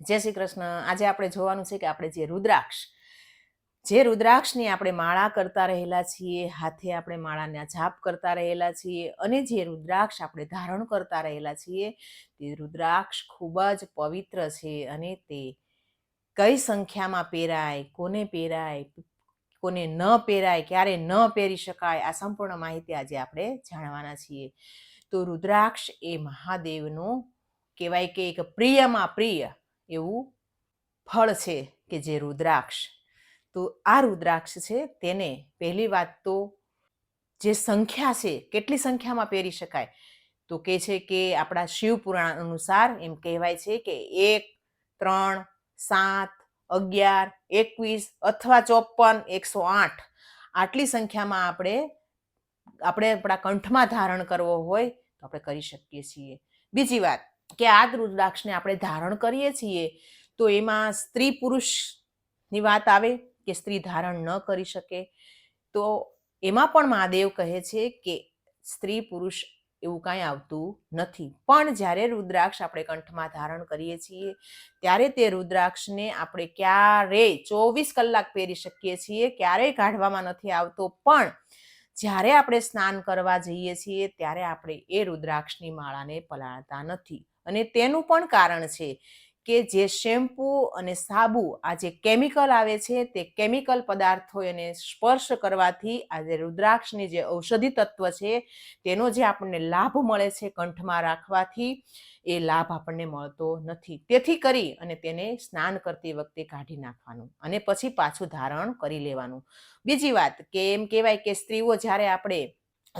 જય શ્રી કૃષ્ણ. આજે આપણે જોવાનું છે કે આપણે જે રુદ્રાક્ષ, જે રુદ્રાક્ષની આપણે માળા કરતા રહેલા છીએ, હાથે આપણે માળાના જાપ કરતા રહેલા છીએ અને જે રુદ્રાક્ષ આપણે ધારણ કરતા રહેલા છીએ, તે રુદ્રાક્ષ ખૂબ જ પવિત્ર છે અને તે કઈ સંખ્યામાં પહેરાય, કોને પહેરાય, કોને ન પહેરાય, ક્યારે ન પહેરી શકાય, આ સંપૂર્ણ માહિતી આજે આપણે જાણવાના છીએ. તો રુદ્રાક્ષ એ મહાદેવનું કહેવાય કે એક પ્રિયમાં પ્રિય એવું ફળ છે કે જે રુદ્રાક્ષ? તો આ રુદ્રાક્ષ છે તેને પહેલી વાત તો જે સંખ્યા છે, કેટલી સંખ્યામાં પહેરી શકાય? તો કે છે કે આપણા શિવ પુરાણ અનુસાર એમ કહેવાય છે કે એક, ત્રણ, સાત, અગિયાર, એકવીસ અથવા ચોપન એકસો આઠ. આટલી સંખ્યામાં આપણે આપણે આપણા કંઠમાં ધારણ કરવો હોય તો આપણે કરી શકીએ છીએ. બીજી વાત કે આ રુદ્રાક્ષને આપણે ધારણ કરીએ છીએ, તો એમાં સ્ત્રી પુરુષની વાત આવે કે સ્ત્રી ધારણ ન કરી શકે. તો એમાં પણ મહાદેવ કહે છે કે સ્ત્રી પુરુષ એવું કાંઈ આવતું નથી. પણ જ્યારે રુદ્રાક્ષ આપણે કંઠમાં ધારણ કરીએ છીએ, ત્યારે તે રુદ્રાક્ષને આપણે ક્યારેય ચોવીસ કલાક પહેરી શકીએ છીએ ક્યારેય કાઢવામાં નથી આવતો. પણ જ્યારે આપણે સ્નાન કરવા જઈએ છીએ, ત્યારે આપણે એ રુદ્રાક્ષની માળાને પલાળતા નથી. અને તેનું પણ કારણ છે કે જે શેમ્પૂ અને સાબુ આ જે કેમિકલ આવે છે તે કેમિકલ પદાર્થો એને સ્પર્શ કરવાથી આ જે રુદ્રાક્ષની જે ઔષધિ તત્વ છે તેનો જે આપણને લાભ મળે છે કંઠમાં રાખવાથી, એ લાભ આપણને મળતો નથી. તેથી કરી અને તેને સ્નાન કરતી વખતે કાઢી નાખવાનું અને પછી પાછું ધારણ કરી લેવાનું. બીજી વાત કે એમ કહેવાય કે સ્ત્રીઓ જ્યારે આપણે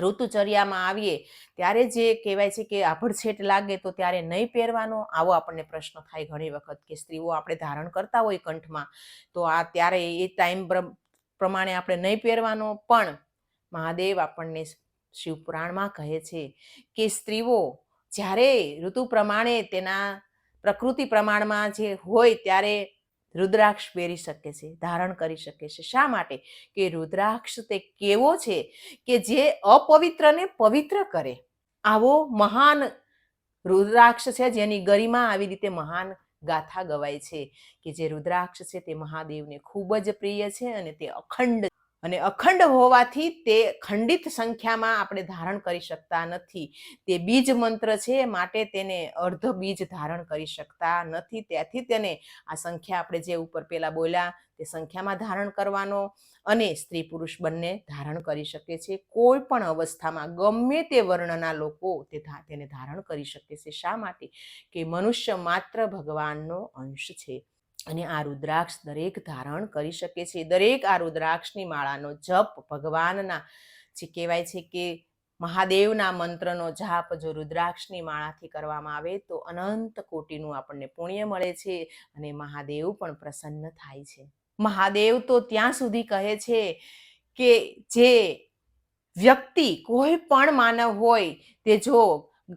ઋતુચર્યામાં આવીએ, ત્યારે જે કહેવાય છે કે આભડછેટ લાગે, તો ત્યારે નહીં પહેરવાનો? આવો આપણને પ્રશ્ન થાય ઘણી વખત કે સ્ત્રીઓ આપણે ધારણ કરતા હોય કંઠમાં, તો આ ત્યારે એ ટાઈમ પ્રમાણે આપણે નહીં પહેરવાનો. પણ મહાદેવ આપણને શિવપુરાણમાં કહે છે કે સ્ત્રીઓ જ્યારે ઋતુ પ્રમાણે તેના પ્રકૃતિ પ્રમાણમાં જે હોય ત્યારે રુદ્રાક્ષ પહેરી શકે છે, ધારણ કરી શકે છે. શા માટે? કે રુદ્રાક્ષ તે કેવો છે કે જે અપવિત્રને પવિત્ર કરે. આવો મહાન રુદ્રાક્ષ છે જેની ગરિમા આવી રીતે મહાન ગાથા ગવાય છે કે જે રુદ્રાક્ષ છે તે મહાદેવને ખૂબ જ પ્રિય છે અને તે અખંડ અને અખંડ હોવાથી તે ખંડિત સંખ્યામાં આપણે ધારણ કરી શકતા નથી. તે બીજ મંત્ર છે માટે તેને અર્ધ બીજ ધારણ કરી શકતા નથી. ત્યાંથી તેને આ સંખ્યા આપણે જે ઉપર પહેલાં બોલ્યા તે સંખ્યામાં ધારણ કરવાનો અને સ્ત્રી પુરુષ બંને ધારણ કરી શકે છે. કોઈ પણ અવસ્થામાં ગમે તે વર્ણના લોકો તે તેને ધારણ કરી શકે છે. શા માટે? કે મનુષ્ય માત્ર ભગવાનનો અંશ છે. અને આ રુદ્રાક્ષ દરેક ધારણ કરી શકે છે. દરેક આ રુદ્રાક્ષની માળાનો જપ ભગવાનના, જે કહેવાય છે કે મહાદેવના મંત્રનો જાપ જો રુદ્રાક્ષની માળાથી કરવામાં આવે તો અનંત કોટીનું આપણને પુણ્ય મળે છે અને મહાદેવ પણ પ્રસન્ન થાય છે. મહાદેવ તો ત્યાં સુધી કહે છે કે જે વ્યક્તિ કોઈ પણ માનવ હોય તે જો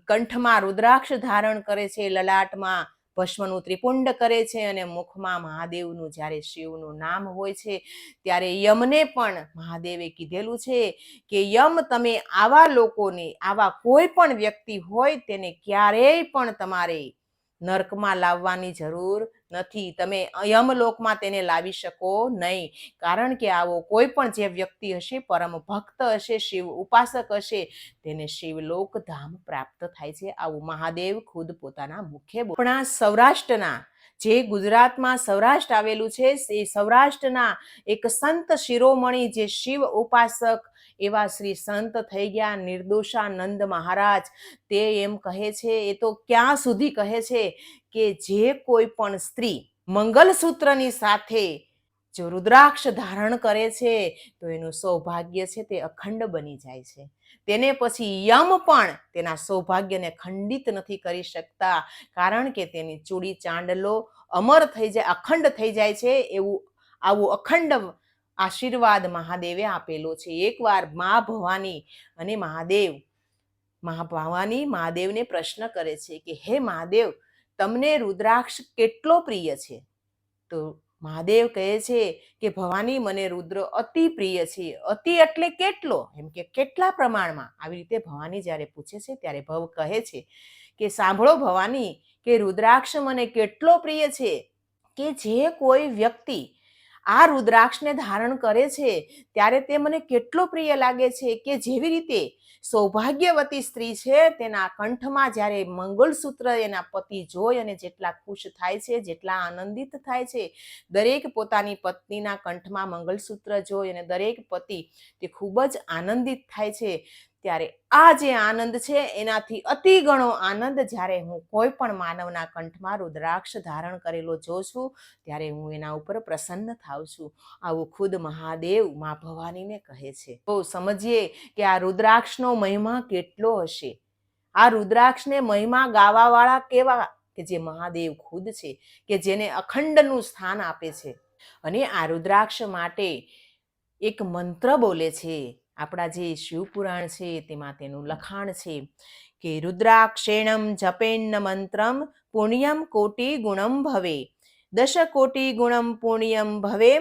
કંઠમાં રુદ્રાક્ષ ધારણ કરે છે, લલાટમાં ભસ્મનું ત્રિપુંડ કરે છે અને મુખમાં મહાદેવનું, જ્યારે શિવનું નામ હોય છે, ત્યારે યમને પણ મહાદેવે કીધેલું છે કે, યમ તમે આવા લોકોને, આવા કોઈ પણ વ્યક્તિ હોય, તેને ક્યારેય પણ તમારે નર્કમાં લાવવાની જરૂર નથી. તમે યમલોકમાં તેને લાવી શકો નહીં. કારણ કે આવો કોઈ પણ જે વ્યક્તિ હશે, પરમ ભક્ત હશે, શિવ ઉપાસક હશે, તેને શિવલોક ધામ પ્રાપ્ત થાય છે. આવું મહાદેવ ખુદ પોતાના મુખ્ય આપણા સૌરાષ્ટ્રના, જે ગુજરાતમાં સૌરાષ્ટ્ર આવેલું છે, એ સૌરાષ્ટ્રના એક સંત શિરોમણી જે શિવ ઉપાસક એવા શ્રી સંત થઈ ગયા નિર્દોષાનંદ મહારાજ. તે એમ કહે છે, એ તો ક્યાં સુધી કહે છે કે જે કોઈ પણ સ્ત્રી મંગલસૂત્રની સાથે જો રુદ્રાક્ષ ધારણ કરે છે, તો એનું સૌભાગ્ય છે તે અખંડ બની જાય છે. તેને પછી યમ પણ તેના સૌભાગ્યને ખંડિત નથી કરી શકતા, કારણ કે તેની ચૂડી ચાંદલો અમર થઈ જાય, અખંડ થઈ જાય છે, એવું આવું અખંડ આશીર્વાદ મહાદેવે આપેલો છે. એકવાર મા ભવાની અને મહાદેવ મહા ભવાની મહાદેવને પ્રશ્ન કરે છે કે, હે મહાદેવ, તમને રુદ્રાક્ષ કેટલો પ્રિય છે? તો મહાદેવ કહે છે કે, ભવાની મને રુદ્ર અતિ પ્રિય છે. અતિ એટલે કેટલો? એમ કે, કેટલા પ્રમાણમાં? આવી રીતે ભવાની જ્યારે પૂછે છે ત્યારે ભવ કહે છે કે, સાંભળો ભવાની કે રુદ્રાક્ષ મને કેટલો પ્રિય છે? કે જે કોઈ વ્યક્તિ આ રુદ્રાક્ષને ધારણ કરે છે, ત્યારે તે મને કેટલો પ્રિય લાગે છે કે જેવી રીતે સૌભાગ્યવતી સ્ત્રી છે, તેના કંઠમાં જ્યારે મંગળસૂત્ર એના પતિ જોઈ અને જેટલા ખુશ થાય છે, જેટલા આનંદિત થાય છે, દરેક પોતાની પત્નીના કંઠમાં મંગળસૂત્ર જોઈ અને દરેક પતિ તે ખૂબ જ આનંદિત થાય છે. ત્યારે આ જે આનંદ છે, એનાથી અતિ ગણો આનંદ જ્યારે હું કોઈ પણ માનવના કંઠમાં રુદ્રાક્ષ ધારણ કરેલો જોઉં છું, ત્યારે હું એના ઉપર પ્રસન્ન થાઉં છું. આવું ખુદ મહાદેવ મા ભવાનીને કહે છે. તો સમજીએ કે આ રુદ્રાક્ષનો મહિમા કેટલો હશે? આ રુદ્રાક્ષને મહિમા ગાવાવાળા કેવા કે જે મહાદેવ ખુદ છે, કે જેને અખંડનું સ્થાન આપે છે? અને આ રુદ્રાક્ષ માટે એક મંત્ર બોલે છે આપણા જે શિવપુરાણ છે, તેમાં તેનું લખાણ છે કે, રુદ્રાક્ષેણમ જપેન્ન મંત્રમ પુણ્યમ કોટી ગુણમ ભવે, દશ કોટી ગુણમ પુણ્યમ ભવે,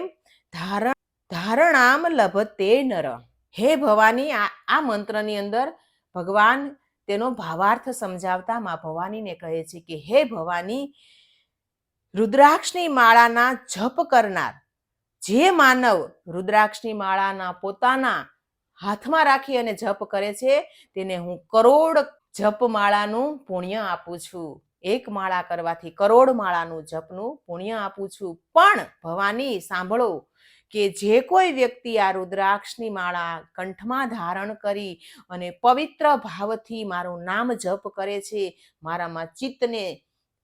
ધારણ, ધારણામ લભતે નર. હે ભવાની, આ મંત્રની અંદર ભગવાન તેનો ભાવાર્થ સમજાવતા માં ભવાનીને કહે છે કે, હે ભવાની, રુદ્રાક્ષની માળાના જપ કરનાર, જે માનવ રુદ્રાક્ષની માળાના પોતાના હાથમાં રાખી અને જપ કરે છે, તેને હું કરોડ જપ માળાનું પુણ્ય આપું છું. એક માળા કરવાથી કરોડ માળાનું જપનું પુણ્ય આપું છું. પણ ભવાની સાંભળો કે જે કોઈ વ્યક્તિ આ રુદ્રાક્ષની માળા કંઠમાં ધારણ કરી અને પવિત્ર ભાવથી મારું નામ જપ કરે છે, મારામાં ચિત્તને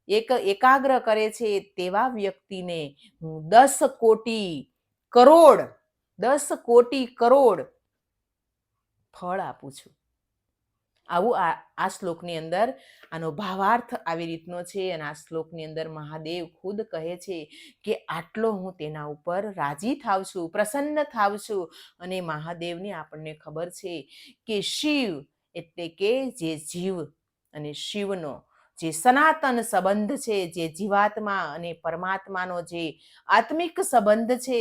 એક એકાગ્ર કરે છે, તેવા વ્યક્તિને હું દસ કોટી કરોડ, દસ કોટી કરોડ ફળ આપું છું. આવું આ આ શ્લોકની અંદર આનો ભાવાર્થ આવી રીતનો છે અને આ શ્લોકની અંદર મહાદેવ ખુદ કહે છે કે આટલો હું તેના ઉપર રાજી થાવ છું, પ્રસન્ન થાવ છું અને મહાદેવની આપણને ખબર છે કે શિવ એટલે કે જે જીવ અને શિવનો જે સનાતન સંબંધ છે, જે જીવાત્મા અને પરમાત્માનો જે આત્મિક સંબંધ છે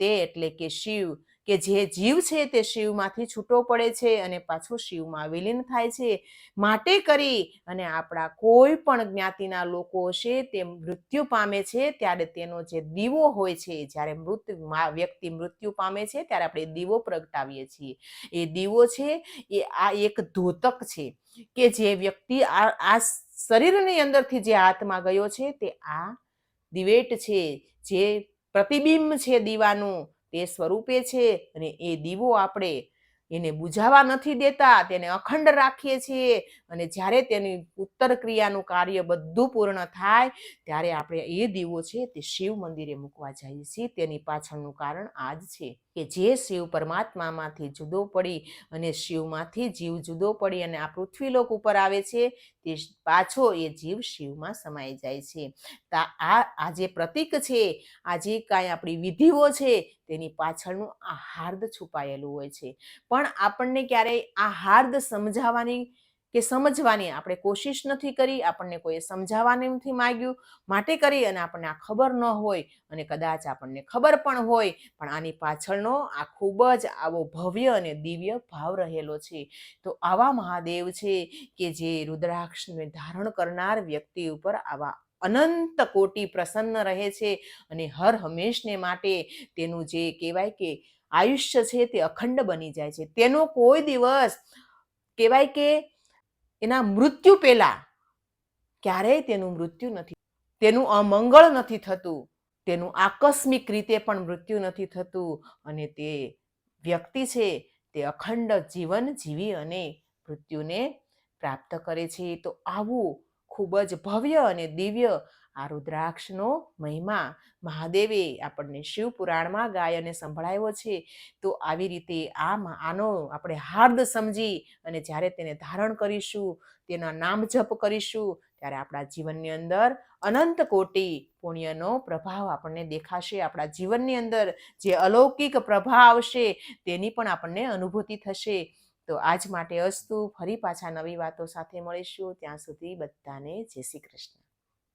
તે એટલે કે શિવ કે જે જીવ છે તે શિવમાંથી છૂટો પડે છે અને પાછો શિવમાં વિલીન થાય છે માટે કરી અને આપણા કોઈ પણ જ્ઞાતિના લોકો છે તે મૃત્યુ પામે છે, ત્યારે તેનો જે દીવો હોય છે, જ્યારે મૃત વ્યક્તિ મૃત્યુ પામે છે, ત્યારે આપણે દીવો પ્રગટાવીએ છીએ. એ દીવો છે, એ આ એક ધોતક છે કે જે વ્યક્તિ આ આ શરીરની અંદરથી જે આત્મા ગયો છે તે આ દિવેટ છે, જે પ્રતિબિંબ છે દીવાનું તે સ્વરૂપે છે અને એ દીવો આપણે એને બુઝાવા નથી દેતા, તેને અખંડ રાખીએ છીએ અને જ્યારે તેની ઉત્તર ક્રિયાનું કાર્ય બધું પૂર્ણ થાય, ત્યારે આપણે એ દીવો છે તે શિવ મંદિરે મૂકવા જઈએ છીએ. તેની પાછળનું કારણ આ જ છે. કે જે શિવ પરમાત્મામાંથી જુદો પડી અને શિવમાંથી જીવ જુદો પડી અને આ પૃથ્વીલોક ઉપર આવે છે, તે પાછો એ જીવ શિવમાં સમાઈ જાય છે. તા, આ આ જે પ્રતીક છે, આ જે કાંઈ આપણી વિધિઓ છે, તેની પાછળનું આ હાર્દ છુપાયેલું હોય છે. પણ આપણને ક્યારેય આ હાર્દ સમજાવવાની કે સમજવાની આપણે કોશિશ નથી કરી, આપણને કોઈએ સમજાવવાને નથી માગ્યું. માટે કરી અને આપણને આ ખબર ન હોય અને કદાચ આપણને ખબર પણ હોય, પણ આની પાછળનો આ ખૂબ જ આવો ભવ્ય અને દિવ્ય ભાવ રહેલો છે. તો આવા મહાદેવ છે કે જે રુદ્રાક્ષને ધારણ કરનાર વ્યક્તિ ઉપર આવા અનંત કોટી પ્રસન્ન રહે છે અને હર હંમેશને માટે તેનું જે કહેવાય કે આયુષ્ય છે તે અખંડ બની જાય છે. તેનો કોઈ દિવસ કહેવાય કે એના મૃત્યુ પહેલા ક્યારેય તેનું મૃત્યુ નથી. તેનું અમંગળ નથી થતું. તેનું આકસ્મિક રીતે પણ મૃત્યુ નથી થતું અને તે વ્યક્તિ છે, તે અખંડ જીવન જીવી અને મૃત્યુને પ્રાપ્ત કરે છે. તો આવું ખૂબ જ ભવ્ય અને દિવ્ય આ રુદ્રાક્ષનો મહિમા. મહાદેવે આપણને શિવ પુરાણમાં ગાય અને સંભળાવ્યો છે. તો આવી રીતે આ આનો આપણે હાર્દ સમજી અને જ્યારે તેને ધારણ કરીશું, તેના નામ જપ કરીશું, ત્યારે આપણા જીવનની અંદર અનંત કોટી પુણ્યનો પ્રભાવ આપણને દેખાશે. આપણા જીવનની અંદર જે અલૌકિક પ્રભાવ આવશે, તેની પણ આપણને અનુભૂતિ થશે. તો આજ માટે અસ્તુ. ફરી પાછા નવી વાતો સાથે મળીશું. ત્યાં સુધી બધાને જય શ્રી કૃષ્ણ.